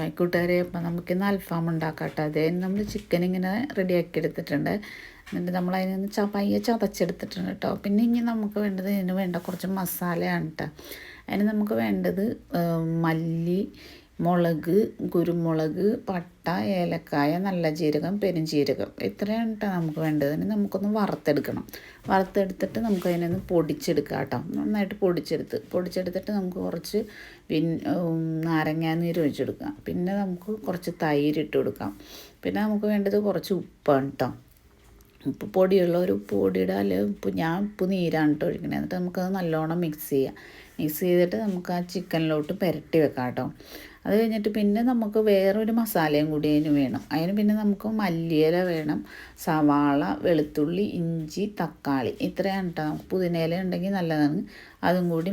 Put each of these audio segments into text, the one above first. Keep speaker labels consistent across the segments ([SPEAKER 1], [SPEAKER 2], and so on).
[SPEAKER 1] Hi കൂട്ടുകാരെ അപ്പം നമുക്കിന്ന് അൽഫാം ഉണ്ടാക്കാം കേട്ടോ അതേ നമ്മൾ ചിക്കൻ ഇങ്ങനെ റെഡിയാക്കി എടുത്തിട്ടുണ്ട് എന്നിട്ട് നമ്മൾ അതിൽ നിന്ന് ച പയ്യെ ചതച്ചെടുത്തിട്ടുണ്ട് കേട്ടോ പിന്നെ ഇനി നമുക്ക് വേണ്ടത് ഇതിന് വേണ്ട കുറച്ച് മസാലയാണ് കേട്ടോ അതിന് നമുക്ക് വേണ്ടത് മല്ലി മുളക് കുരുമുളക് പട്ട ഏലക്കായ നല്ല ജീരകം പെരുംജീരകം. ഇത്രയാണ് കേട്ടോ നമുക്ക് വേണ്ടത്. ഇനി നമുക്കൊന്ന് വറുത്തെടുക്കണം. വറുത്തെടുത്തിട്ട് നമുക്ക് അതിനൊന്ന് പൊടിച്ചെടുക്കാം കേട്ടോ നന്നായിട്ട് പൊടിച്ചെടുത്ത്. പൊടിച്ചെടുത്തിട്ട് നമുക്ക് കുറച്ച് പിൻ നാരങ്ങ നീര് ഒഴിച്ചെടുക്കാം പിന്നെ നമുക്ക് കുറച്ച് തൈര് ഇട്ട് കൊടുക്കാം. പിന്നെ നമുക്ക് വേണ്ടത് കുറച്ച് ഉപ്പാണ് കേട്ടോ ഉപ്പ് പൊടിയുള്ള ഒരു പൊടിയുടെ. അല്ലെ ഉപ്പ് ഞാൻ ഉപ്പ് നീരാണ് കേട്ടോ ഒഴിക്കണത് എന്നിട്ട് നമുക്കത് നല്ലോണം മിക്സ് ചെയ്യാം. മിക്സ് ചെയ്തിട്ട് നമുക്ക് ആ ചിക്കനിലോട്ട് പുരട്ടി വെക്കാം കേട്ടോ അത് കഴിഞ്ഞിട്ട് പിന്നെ നമുക്ക് വേറൊരു മസാലയും കൂടി അതിന് വേണം. അതിന് പിന്നെ നമുക്ക് മല്ലിയില വേണം സവാള വെളുത്തുള്ളി ഇഞ്ചി തക്കാളി. ഇത്രയാണ് കേട്ടോ നമുക്ക് പുതിനയില ഉണ്ടെങ്കിൽ നല്ലതാണ്. അതും കൂടി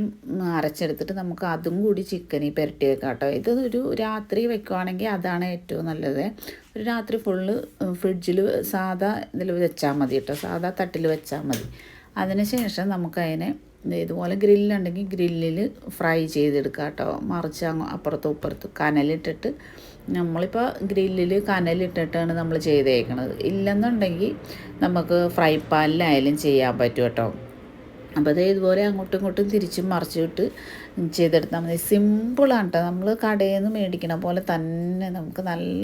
[SPEAKER 1] അരച്ചെടുത്തിട്ട് നമുക്ക് അതും കൂടി ചിക്കനിൽ പുരട്ടി വെക്കാം കേട്ടോ ഇത് ഒരു രാത്രി വെക്കുവാണെങ്കിൽ അതാണ് ഏറ്റവും നല്ലത്. ഒരു രാത്രി ഫുള്ള് ഫ്രിഡ്ജിൽ സാധാ ഇതിൽ വെച്ചാൽ മതി കേട്ടോ സാധാ തട്ടിൽ വെച്ചാൽ മതി. അതിന് ശേഷം നമുക്കതിനെ ഇതുപോലെ ഗ്രില്ലുണ്ടെങ്കിൽ ഗ്രില്ലിൽ ഫ്രൈ ചെയ്തെടുക്കുക കേട്ടോ. മറിച്ച് അങ്ങ് അപ്പുറത്തും ഇപ്പുറത്തും കനലിട്ടിട്ട് നമ്മളിപ്പോൾ ഗ്രില്ലിൽ കനലിട്ടിട്ടാണ് നമ്മൾ ചെയ്തേക്കണത്. ഇല്ലെന്നുണ്ടെങ്കിൽ നമുക്ക് ഫ്രൈ പാനിലായാലും ചെയ്യാൻ പറ്റും കേട്ടോ. അപ്പോൾ അത് ഇതുപോലെ അങ്ങോട്ടും ഇങ്ങോട്ടും തിരിച്ചും മറിച്ചിട്ട് ചെയ്തെടുത്താൽ മതി. സിമ്പിളാണ് കേട്ടോ നമ്മൾ കടയിൽ നിന്ന് മേടിക്കണ പോലെ തന്നെ നമുക്ക് നല്ല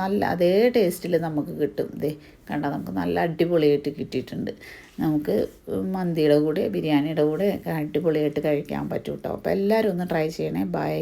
[SPEAKER 1] നല്ല അതേ ടേസ്റ്റിൽ നമുക്ക് കിട്ടും. ഇതേ കണ്ട? നമുക്ക് നല്ല അടിപൊളിയായിട്ട് കിട്ടിയിട്ടുണ്ട്. നമുക്ക് മന്തിയുടെ കൂടെ ബിരിയാണിയുടെ കൂടെ അടിപൊളിയായിട്ട് കഴിക്കാൻ പറ്റും കേട്ടോ അപ്പോൾ എല്ലാവരും ഒന്ന് ട്രൈ ചെയ്യണേ. ബൈ